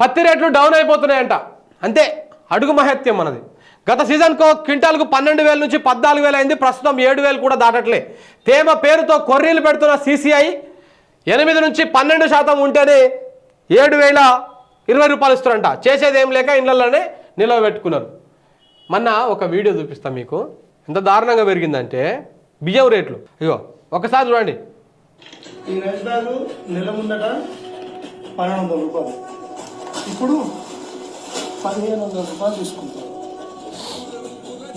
పత్తి రేట్లు డౌన్ అయిపోతున్నాయంట. అంతే అడుగు మహత్యం మనది. గత సీజన్కో క్వింటాల్కు పన్నెండు వేల నుంచి పద్నాలుగు వేలు అయింది ప్రస్తుతం ఏడు వేలు కూడా దాటట్లే. తేమ పేరుతో కొర్రీలు పెడుతున్న సీసీఐ ఎనిమిది నుంచి పన్నెండు శాతం ఉంటేనే ఏడు వేల ఇరవై రూపాయలు ఇస్తారంట చేసేది ఏం లేక ఇళ్ళలోనే నిల్వ పెట్టుకున్నారు. మొన్న ఒక వీడియో చూపిస్తాం మీకు. ఎంత దారుణంగా పెరిగిందంటే బియ్యం రేట్లు. ఇగో ఒకసారి చూడండి. ఈ రైస్ బ్యాగ్ నెల ముందట పన్నెండు వందల రూపాయలు. ఇప్పుడు పదిహేను వందల రూపాయలు తీసుకుంటాం.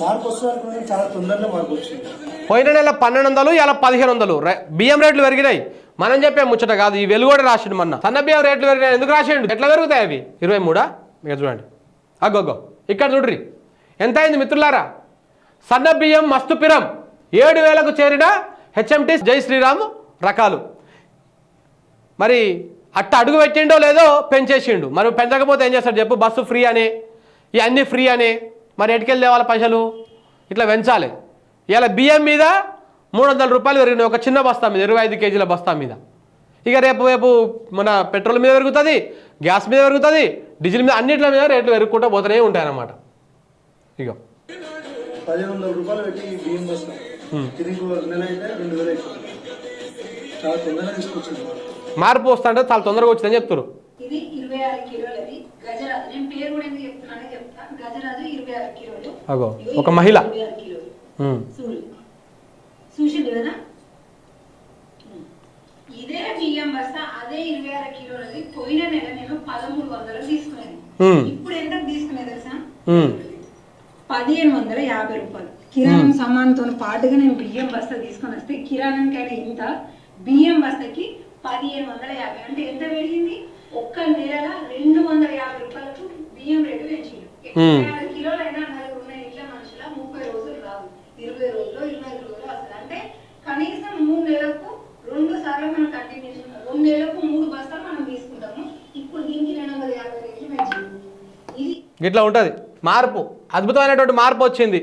మార్పు వస్తుంది చాలా తొందరగా మార్పు వచ్చింది. పోయిన నెల పన్నెండు వందలు ఇలా పదిహేను వందలు బియ్యం రేట్లు పెరిగినాయి. మనం చెప్పే ముచ్చట కాదు ఈ వెలుగోడ రాసిండు మొన్న. సన్న బియ్యం రేట్లు పెరిగినాయి ఎందుకు రాసిండు? ఎట్లా పెరుగుతాయి అవి? ఇరవై మూడా? మీరు చూడండి. అగ్గొగ్గో ఇక్కడ చూడ్రి. ఎంత అయింది మిత్రులారా? సన్న బియ్యం మస్తు పిరం. ఏడు వేలకు చేరిన హెచ్ఎంటి జై శ్రీరామ్ రకాలు. మరి అట్ట అడుగు పెట్టిండో లేదో పెంచేసిండు. మరి పెంచకపోతే ఏం చేస్తాడు చెప్పు? బస్సు ఫ్రీ అని ఇవన్నీ ఫ్రీ అని. మరి ఎటుకెళ్ళి తేవాలి పైసలు? ఇట్లా పెంచాలి. ఇలా బియ్యం మీద మూడు వందల రూపాయలు పెరిగినాయి. ఒక చిన్న బస్తా మీద ఇరవై ఐదు కేజీల బస్తా మీద. ఇక రేపు రేపు మన పెట్రోల్ మీద పెరుగుతుంది గ్యాస్ మీద పెరుగుతుంది డీజిల్ మీద అన్నిట్ల మీద రేట్లు పెరుగుకుంటూ పోతూనే ఉంటాయన్నమాట. ఇక పదిహేను వందల రూపాయలు పెట్టి బియ్యం బస్తా. ఇది ఇంకో నెల అయితే రెండు వేలు మార్పు వస్తుంటే చాలా తొందరగా వచ్చిందని చెప్తారు ఇది ఇరవై ఆరు కిలోలది గజరాజు నేను పేరు కూడా ఎందుకు చెప్తున్నానో చెప్తా. గజరాజు ఇరవై ఆరు కిలోలు. అగో ఒక మహిళ. ఇరవై ఆరు కిలోలు. ఉమ్. చూడు చూసిండు కదా? ఉమ్. ఇదే బియ్యం బస్తా అదే ఇరవై ఆరు కిలోలది పోయిన నెల నేను పదమూడు వందలు తీసుకున్నాను. ఇప్పుడు ఎంత తీసుకునేది తెలుసా. పదిహేను వందల యాభై రూపాయలు. కిరాణం సామాన్తో పాటుగా నేను బియ్యం బస్తా తీసుకొని వస్తే కిరాణానికైనా ఇంత? బియ్యం బస్తాకి పదిహేను వందల యాభై. అంటే ఎంత పెరిగింది? ఒక్క నెల రెండు వందల యాభై రూపాయలకు బియ్యం రేటు. యాభై కిలోలైనా నలుగురు ఉన్న ఇంట్లో మనుషుల ముప్పై రోజులు రాదు. ఇరవై రోజులు ఇరవై ఐదు రోజులు వస్తుంది అంటే కనీసం మూడు నెలలకు రెండు సార్లు మనం కంటిన్యూషన్ రెండు నెలలకు మూడు బస్తాలు మనం తీసుకుంటాము. ఇప్పుడు దీనికి రెండు వందల యాభై రేట్లు పెంచింది ఇది ఇట్లా ఉంటుంది. మార్పు. అద్భుతమైనటువంటి మార్పు వచ్చింది.